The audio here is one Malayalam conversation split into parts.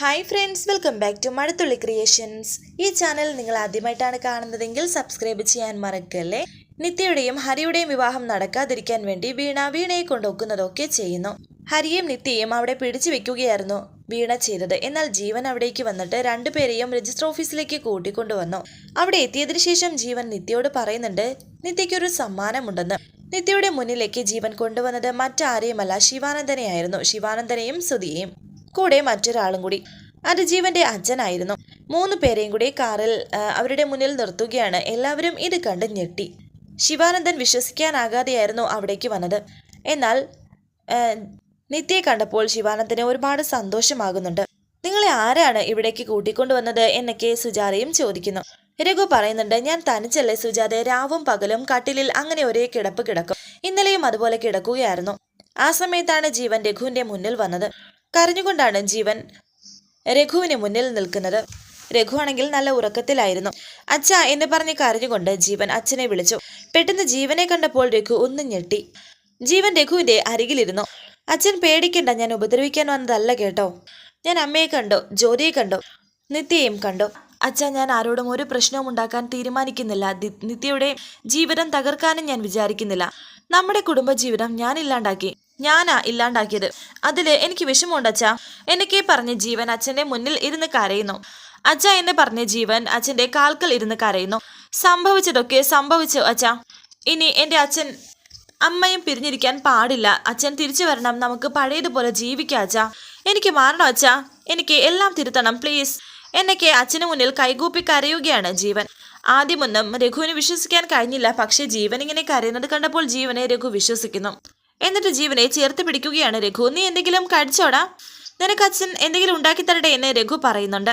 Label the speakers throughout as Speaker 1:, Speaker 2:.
Speaker 1: Hi friends welcome back to Mazhathulli creations ഈ ചാനൽ നിങ്ങൾ ആദ്യമായിട്ടാണ് കാണുന്നതെങ്കിൽ സബ്സ്ക്രൈബ് ചെയ്യാൻ മറക്കല്ലേ? നിത്യയുടെയും ഹരിയുടെയും വിവാഹം നടക്കാതിരിക്കാൻ വേണ്ടി വീണ വീണയെ കൊണ്ടുവക്കുന്നതൊക്കെ ചെയ്യുന്നു. ഹരിയും നിത്യയും അവിടെ പിടിച്ചു വെക്കുകയായിരുന്നു. വീണ ചെയ്തത് എന്നാൽ ജീവൻ അവിടേക്ക് വന്നിട്ട് രണ്ടുപേരെയും രജിസ്റ്റർ ഓഫീസിലേക്ക് കൂട്ടിക്കൊണ്ടുവന്നു. അവിടെ എത്തിയതിനു ശേഷം ജീവൻ നിത്യയോട് പറയുന്നുണ്ട് നിത്യയ്ക്കൊരു സമ്മാനമുണ്ടെന്ന്. നിത്യയുടെ മുന്നിലേക്ക് ജീവൻ കൊണ്ടുവന്നത് മറ്റാരെയുമല്ല ശിവാനന്ദനെയായിരുന്നു. ശിവാനന്ദനെയും സുധിയെയും കൂടെ മറ്റൊരാളും കൂടി. അത് ജീവന്റെ അച്ഛനായിരുന്നു. മൂന്ന് പേരെയും കൂടി കാറിൽ അവരുടെ മുന്നിൽ നിർത്തുകയാണ്. എല്ലാവരും ഇത് കണ്ട് ഞെട്ടി. ശിവാനന്ദൻ വിശ്വസിക്കാനാകാതെയായിരുന്നു അവിടേക്ക് വന്നത്. എന്നാൽ നിത്യയെ കണ്ടപ്പോൾ ശിവാനന്ദന് ഒരുപാട് സന്തോഷമാകുന്നുണ്ട്. നിങ്ങളെ ആരാണ് ഇവിടേക്ക് കൂട്ടിക്കൊണ്ടുവന്നത്? എന്നൊക്കെ സുജാതയും ചോദിക്കുന്നു. രഘു പറയുന്നുണ്ട് ഞാൻ തനിച്ചല്ലേ സുജാതെ രാവും പകലും കട്ടിലിൽ അങ്ങനെ ഒരേ കിടപ്പ് കിടക്കും. ഇന്നലെയും അതുപോലെ കിടക്കുകയായിരുന്നു. ആ സമയത്താണ് ജീവൻ രഘുവിന്റെ മുന്നിൽ വന്നത്. കരഞ്ഞുകൊണ്ടാണ് ജീവൻ രഘുവിന് മുന്നിൽ നിൽക്കുന്നത്. രഘുവാണെങ്കിൽ നല്ല ഉറക്കത്തിലായിരുന്നു. അച്ഛ എന്ന് പറഞ്ഞ് കരഞ്ഞുകൊണ്ട് ജീവൻ അച്ഛനെ വിളിച്ചു. പെട്ടെന്ന് ജീവനെ കണ്ടപ്പോൾ രഘു ഒന്ന് ഞെട്ടി. ജീവൻ രഘുവിന്റെ അരികിലിരുന്നു. അച്ഛൻ പേടിക്കണ്ട ഞാൻ ഉപദ്രവിക്കാൻ വന്നതല്ല കേട്ടോ. ഞാൻ അമ്മയെ കണ്ടു ജ്യോതിയെ കണ്ടു നിത്യയും കണ്ടു. അച്ഛ ഞാൻ ആരോടും ഒരു പ്രശ്നവും ഉണ്ടാക്കാൻ തീരുമാനിക്കുന്നില്ല. നിത്യയുടെ ജീവിതം തകർക്കാനും ഞാൻ വിചാരിക്കുന്നില്ല. നമ്മുടെ കുടുംബജീവിതം ഞാൻ ഇല്ലാണ്ടാക്കി. ഞാനാ ഇല്ലാണ്ടാക്കിയത്. അതിൽ എനിക്ക് വിഷമമുണ്ട് എന്നൊക്കെ പറഞ്ഞ് ജീവൻ അച്ഛന്റെ മുന്നിൽ ഇരുന്ന് കരയുന്നു. അച്ഛ എന്ന് പറഞ്ഞ ജീവൻ അച്ഛന്റെ കാൽക്കൽ ഇരുന്ന് കരയുന്നു. സംഭവിച്ചതൊക്കെ സംഭവിച്ചു അച്ഛ. ഇനി എന്റെ അച്ഛൻ അമ്മയും പിരിഞ്ഞിരിക്കാൻ പാടില്ല. അച്ഛൻ തിരിച്ചു വരണം. നമുക്ക് പഴയതുപോലെ ജീവിക്കാം അച്ഛ. എനിക്ക് മാറണം അച്ഛ. എനിക്ക് എല്ലാം തിരുത്തണം പ്ലീസ് എന്നൊക്കെ അച്ഛന് മുന്നിൽ കൈകൂപ്പി കരയുകയാണ് ജീവൻ. ആദ്യമൊന്നും രഘുവിന് വിശ്വസിക്കാൻ കഴിഞ്ഞില്ല. പക്ഷേ ജീവൻ ഇങ്ങനെ കരയുന്നത് കണ്ടപ്പോൾ ജീവനെ രഘു വിശ്വസിക്കുന്നു. എന്നിട്ട് ജീവനെ ചേർത്ത് പിടിക്കുകയാണ് രഘു. നീ എന്തെങ്കിലും കഴിച്ചോടാ നിനക്ക് അച്ഛൻ എന്തെങ്കിലും ഉണ്ടാക്കി തരട്ടെ എന്ന് രഘു പറയുന്നുണ്ട്.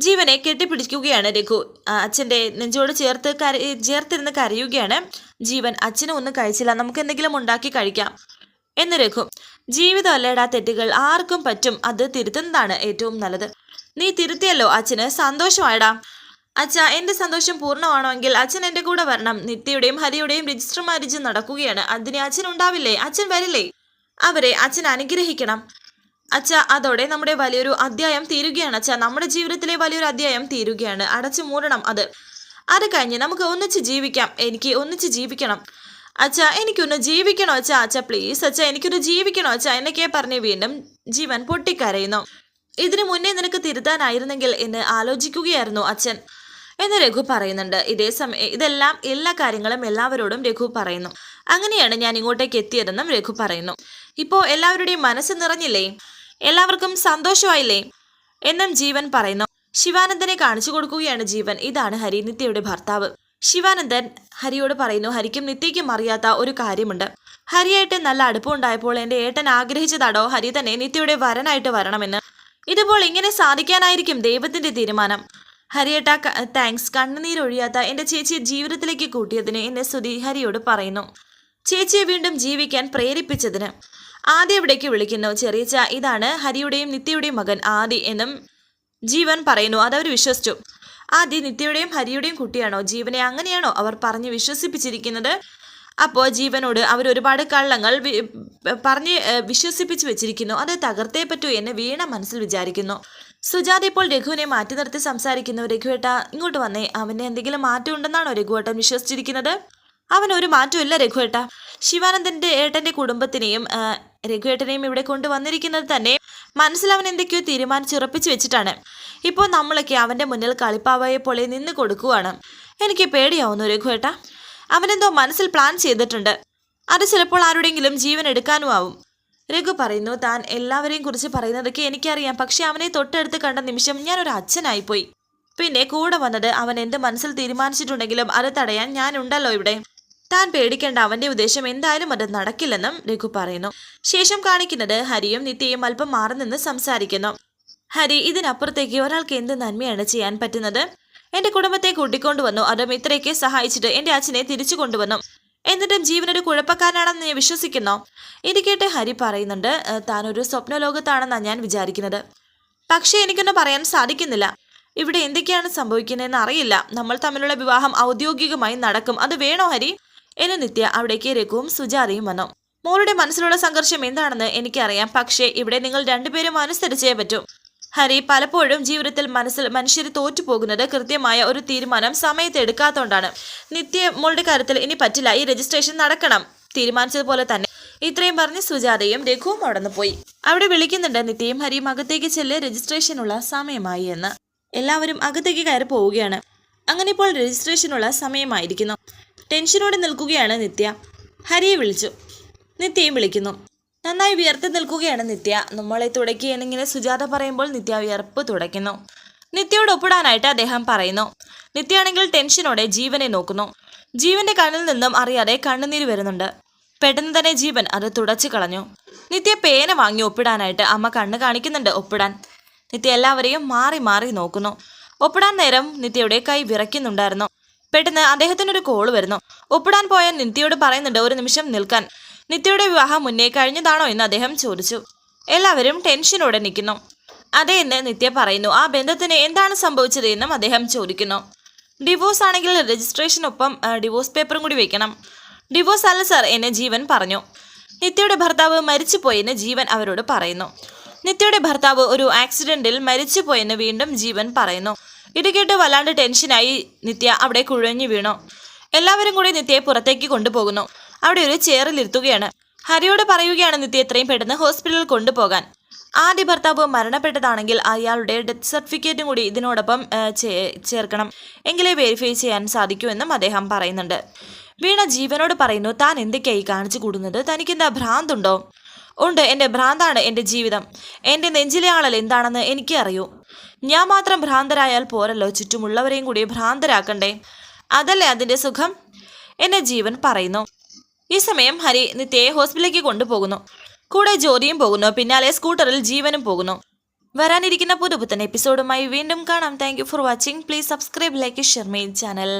Speaker 1: ജീവനെ കെട്ടിപ്പിടിക്കുകയാണ് രഘു. അച്ഛന്റെ നെഞ്ചോട് ചേർത്ത് കരി ചേർത്തിരുന്ന് കരയുകയാണ്. ജീവൻ അച്ഛനെ ഒന്നും കഴിച്ചില്ല. നമുക്ക് എന്തെങ്കിലും ഉണ്ടാക്കി കഴിക്കാം എന്ന് രഘു. ജീവിതം അല്ലേടാ തെറ്റുകൾ. ആർക്കും പറ്റും. അത് തിരുത്തുന്നതാണ് ഏറ്റവും നല്ലത്. നീ തിരുത്തിയല്ലോ അച്ഛന്. സന്തോഷമായടാ. അച്ഛ എന്റെ സന്തോഷം പൂർണമാണെങ്കിൽ അച്ഛൻ എന്റെ കൂടെ വരണം. നിത്യയുടെയും ഹരിയുടെയും രജിസ്റ്റർ മാരേജ് നടക്കുകയാണ്. അതിന് അച്ഛൻ ഉണ്ടാവില്ലേ? അച്ഛൻ വരില്ലേ? അവരെ അച്ഛൻ അനുഗ്രഹിക്കണം. അച്ഛ അതോടെ നമ്മുടെ വലിയൊരു അധ്യായം തീരുകയാണ്. അച്ഛ നമ്മുടെ ജീവിതത്തിലെ വലിയൊരു അധ്യായം തീരുകയാണ്. അടച്ചു മൂടണം അത്. അത് കഴിഞ്ഞ് നമുക്ക് ഒന്നിച്ച് ജീവിക്കാം. എനിക്ക് ഒന്നിച്ച് ജീവിക്കണം. അച്ഛ എനിക്കൊന്ന് ജീവിക്കണോ? അച്ഛ അച്ഛ പ്ലീസ് അച്ഛ എനിക്കൊന്ന് ജീവിക്കണോ? അച്ഛ എന്നൊക്കെ പറഞ്ഞ് വീണ്ടും ജീവൻ പൊട്ടിക്കരയുന്നു. ഇതിനു മുന്നേ നിനക്ക് തിരുത്താനായിരുന്നെങ്കിൽ എന്ന് ആലോചിക്കുകയായിരുന്നു അച്ഛൻ. എന്ന് രഘു പറയുന്നുണ്ട്. ഇതേ സമയം ഇതെല്ലാം എല്ലാ കാര്യങ്ങളും എല്ലാവരോടും രഘു പറയുന്നു. അങ്ങനെയാണ് ഞാൻ ഇങ്ങോട്ടേക്ക് എത്തിയതെന്നും രഘു പറയുന്നു. ഇപ്പോൾ എല്ലാവരുടെയും മനസ്സ് നിറഞ്ഞില്ലേ? എല്ലാവർക്കും സന്തോഷമായില്ലേ? എന്നും ജീവൻ പറയുന്നു. ശിവാനന്ദനെ കാണിച്ചു കൊടുക്കുകയാണ് ജീവൻ. ഇതാണ് ഹരി നിത്യയുടെ ഭർത്താവ്. ശിവാനന്ദൻ ഹരിയോട് പറയുന്നു ഹരിക്കും നിത്യയ്ക്കും അറിയാത്ത ഒരു കാര്യമുണ്ട്. ഹരിയായിട്ട് നല്ല അടുപ്പമുണ്ടായപ്പോൾ എന്റെ ഏട്ടൻ ആഗ്രഹിച്ചതാടോ? ഹരി തന്നെ നിത്യയുടെ വരനായിട്ട് വരണമെന്ന്. ഇതുപോലെ ഇങ്ങനെ സാധിക്കാനായിരിക്കും ദൈവത്തിന്റെ തീരുമാനം. ഹരിയേട്ട താങ്ക്സ് കണ്ണുനീരൊഴിയാത്ത എന്റെ ചേച്ചിയെ ജീവിതത്തിലേക്ക് കൂട്ടിയതിന് എന്നെ സുധി ഹരിയോട് പറയുന്നു. ചേച്ചിയെ വീണ്ടും ജീവിക്കാൻ പ്രേരിപ്പിച്ചതിന്. ആദ്യ ഇവിടേക്ക് വിളിക്കുന്നു. ചെറിയച്ച ഇതാണ് ഹരിയുടെയും നിത്യയുടെയും മകൻ ആദി എന്നും ജീവൻ പറയുന്നു. അതവർ വിശ്വസിച്ചു. ആദ്യ നിത്യയുടെയും ഹരിയുടെയും കുട്ടിയാണോ? ജീവനെ അങ്ങനെയാണോ അവർ പറഞ്ഞ് വിശ്വസിപ്പിച്ചിരിക്കുന്നത്? അപ്പോൾ ജീവനോട് അവർ ഒരുപാട് കള്ളങ്ങൾ പറഞ്ഞ് വിശ്വസിപ്പിച്ച് വെച്ചിരിക്കുന്നു. അത് തകർത്തേ പറ്റൂ എന്ന് വീണ മനസ്സിൽ വിചാരിക്കുന്നു. സുജാത ഇപ്പോൾ രഘുവിനെ മാറ്റി നിർത്തി സംസാരിക്കുന്നു രഘുവേട്ട ഇങ്ങോട്ട് വന്നേ. അവന് എന്തെങ്കിലും മാറ്റം ഉണ്ടെന്നാണോ രഘുവേട്ടൻ വിശ്വസിച്ചിരിക്കുന്നത്? അവൻ ഒരു മാറ്റമില്ല രഘുവേട്ട. ശിവാനന്ദന്റെ ഏട്ടന്റെ കുടുംബത്തിനെയും രഘു രഘുവേട്ടനെയും ഇവിടെ കൊണ്ടുവന്നിരിക്കുന്നത് തന്നെ മനസ്സിൽ അവൻ എന്തൊക്കെയോ തീരുമാനിച്ചുറപ്പിച്ചു വെച്ചിട്ടാണ്. ഇപ്പോൾ നമ്മളൊക്കെ അവന്റെ മുന്നിൽ കളിപ്പാവയെ പോലെ നിന്ന് കൊടുക്കുവാണ്. എനിക്ക് പേടിയാവുന്നു രഘുവേട്ട. അവനെന്തോ മനസ്സിൽ പ്ലാൻ ചെയ്തിട്ടുണ്ട്. അത് ചിലപ്പോൾ ആരുടെയെങ്കിലും ജീവൻ എടുക്കാനും ആവും രഘു പറയുന്നു താൻ എല്ലാവരെയും കുറിച്ച് പറയുന്നതൊക്കെ എനിക്കറിയാം. പക്ഷെ അവനെ തൊട്ടടുത്ത് കണ്ട നിമിഷം ഞാൻ ഒരു അച്ഛനായിപ്പോയി. പിന്നെ കൂടെ വന്നത് അവൻ എന്റെ മനസ്സിൽ തീരുമാനിച്ചിട്ടുണ്ടെങ്കിലും അത് തടയാൻ ഞാനുണ്ടല്ലോ ഇവിടെ. താൻ പേടിക്കേണ്ട അവന്റെ ഉദ്ദേശം എന്തായാലും അത് നടക്കില്ലെന്നും രഘു പറയുന്നു. ശേഷം കാണിക്കുന്നത് ഹരിയും നിത്യയും അല്പം മാറി നിന്ന് സംസാരിക്കുന്നു. ഹരി ഇതിനപ്പുറത്തേക്ക് ഒരാൾക്ക് എന്ത് നന്മയാണ് ചെയ്യാൻ പറ്റുന്നത്? എന്റെ കുടുംബത്തെ കൂട്ടിക്കൊണ്ടുവന്നു. അതും ഇത്രയൊക്കെ സഹായിച്ചിട്ട് എന്റെ അച്ഛനെ തിരിച്ചു കൊണ്ടുവന്നു. എന്നിട്ടും ജീവൻ ഒരു കുഴപ്പക്കാരനാണെന്ന് ഞാൻ വിശ്വസിക്കുന്നു. ഇത് കേട്ട് ഹരി പറയുന്നുണ്ട് "ഏഹ്, താൻ ഒരു സ്വപ്ന ലോകത്താണെന്നാണ് ഞാൻ വിചാരിക്കുന്നത്. പക്ഷേ എനിക്കൊന്നും പറയാൻ സാധിക്കുന്നില്ല. ഇവിടെ എന്തൊക്കെയാണ് സംഭവിക്കുന്നതെന്ന് അറിയില്ല. നമ്മൾ തമ്മിലുള്ള വിവാഹം ഔദ്യോഗികമായി നടക്കും. അത് വേണോ ഹരി? എന്ന് നിത്യ അവിടേക്ക് രഘുവും സുജാതയും വന്നു. മോളുടെ മനസ്സിലുള്ള സംഘർഷം എന്താണെന്ന് എനിക്കറിയാം. പക്ഷേ ഇവിടെ നിങ്ങൾ രണ്ടുപേരും അനുസരിച്ചേ പറ്റൂ. ഹരി പലപ്പോഴും ജീവിതത്തിൽ മനസ്സിൽ മനുഷ്യർ തോറ്റുപോകുന്നത് കൃത്യമായ ഒരു തീരുമാനം സമയത്ത് എടുക്കാത്തതുകൊണ്ടാണ് നിത്യ മോളുടെ കാര്യത്തിൽ ഇനി പറ്റില്ല ഈ രജിസ്ട്രേഷൻ നടക്കണം. തീരുമാനിച്ചതുപോലെ തന്നെ. ഇത്രയും പറഞ്ഞ് സുജാതയും രഘുവും അവിടെ പോയി. അവിടെ വിളിക്കുന്നുണ്ട് നിത്യയും ഹരിയും അകത്തേക്ക് ചെല്ല് രജിസ്ട്രേഷനുള്ള സമയമായി എന്ന്. എല്ലാവരും അകത്തേക്ക് കയറി പോവുകയാണ്. അങ്ങനെ ഇപ്പോൾ രജിസ്ട്രേഷനുള്ള സമയമായിരിക്കുന്നു. ടെൻഷനോടെ നിൽക്കുകയാണ് നിത്യ. ഹരിയെ വിളിച്ചു. നിത്യയും വിളിക്കുന്നു. നന്നായി വിയർത്ത് നിൽക്കുകയാണ് നിത്യ. നമ്മളെ തുടക്കി എന്നിങ്ങനെ സുജാത പറയുമ്പോൾ നിത്യ വിയർപ്പ് തുടയ്ക്കുന്നു. നിത്യയോട് ഒപ്പിടാനായിട്ട് അദ്ദേഹം പറയുന്നു. നിത്യയാണെങ്കിൽ ടെൻഷനോടെ ജീവനെ നോക്കുന്നു. ജീവന്റെ കണ്ണിൽ നിന്നും അറിയാതെ കണ്ണുനീര് വരുന്നുണ്ട്. പെട്ടെന്ന് തന്നെ ജീവൻ അത് തുടച്ചു കളഞ്ഞു. നിത്യ പേന വാങ്ങി ഒപ്പിടാനായിട്ട് അമ്മ കണ്ണ് കാണിക്കുന്നുണ്ട് ഒപ്പിടാൻ. നിത്യ എല്ലാവരെയും മാറി മാറി നോക്കുന്നു. ഒപ്പിടാൻ നേരം നിത്യയുടെ കൈ വിറയ്ക്കുന്നുണ്ടായിരുന്നു. പെട്ടെന്ന് അദ്ദേഹത്തിനൊരു കോൾ വരുന്നു. ഒപ്പിടാൻ പോയ നിത്യയോട് പറയുന്നുണ്ട് ഒരു നിമിഷം നിൽക്കാൻ. നിത്യയുടെ വിവാഹം മുന്നേ കഴിഞ്ഞതാണോ എന്ന് അദ്ദേഹം ചോദിച്ചു. എല്ലാവരും ടെൻഷനോടെ നിൽക്കുന്നു. അതെ എന്ന് നിത്യ പറയുന്നു. ആ ബന്ധത്തിന് എന്താണ് സംഭവിച്ചത് എന്നും അദ്ദേഹം ചോദിക്കുന്നു. ഡിവോഴ്സ് ആണെങ്കിൽ രജിസ്ട്രേഷനൊപ്പം ഡിവോഴ്സ് പേപ്പറും കൂടി വെക്കണം. ഡിവോഴ്സ് അല്ല സാർ എന്നെ ജീവൻ പറഞ്ഞു. നിത്യയുടെ ഭർത്താവ് മരിച്ചുപോയെന്ന് ജീവൻ അവരോട് പറയുന്നു. നിത്യയുടെ ഭർത്താവ് ഒരു ആക്സിഡന്റിൽ മരിച്ചുപോയെന്ന് വീണ്ടും ജീവൻ പറയുന്നു. ഇത് കേട്ട് വല്ലാണ്ട് ടെൻഷനായി നിത്യ അവിടെ കുഴഞ്ഞു വീണു. എല്ലാവരും കൂടി നിത്യയെ പുറത്തേക്ക് കൊണ്ടുപോകുന്നു. അവിടെ ഒരു ചെയറിലിരുത്തുകയാണ് ഹരിയോട് പറയുകയാണ് നിത്യ എത്രയും പെട്ടെന്ന് ഹോസ്പിറ്റലിൽ കൊണ്ടുപോകാൻ. ആദ്യ ഭർത്താവ് മരണപ്പെട്ടതാണെങ്കിൽ അയാളുടെ ഡെത്ത് സർട്ടിഫിക്കറ്റും കൂടി ഇതിനോടൊപ്പം ചേർക്കണം. എങ്കിലേ വെരിഫൈ ചെയ്യാൻ സാധിക്കൂ അദ്ദേഹം പറയുന്നുണ്ട്. വീണ ജീവനോട് പറയുന്നു താൻ എന്തൊക്കെയായി കാണിച്ചു കൂടുന്നത്? തനിക്കെന്താ ഭ്രാന്തുണ്ടോ? ഉണ്ട് എന്റെ ഭ്രാന്താണ് എന്റെ ജീവിതം. എന്റെ നെഞ്ചിലെ ആളൽ എന്താണെന്ന് എനിക്ക് അറിയൂ. ഞാൻ മാത്രം ഭ്രാന്തരായാൽ പോരല്ലോ ചുറ്റുമുള്ളവരെയും കൂടി ഭ്രാന്തരാക്കണ്ടേ? അതല്ലേ അതിന്റെ സുഖം? എന്നെ ജീവൻ പറയുന്നു. ഈ സമയം ഹരി നിത്യയെ ഹോസ്പിറ്റലിലേക്ക് കൊണ്ടുപോകുന്നു. കൂടെ ജ്യോതിയും പോകുന്നു. പിന്നാലെ സ്കൂട്ടറിൽ ജീവനും പോകുന്നു. വരാനിരിക്കുന്ന പുതുപുത്തൻ എപ്പിസോഡുമായി വീണ്ടും കാണാം. Thank for watching please subscribe like share my channel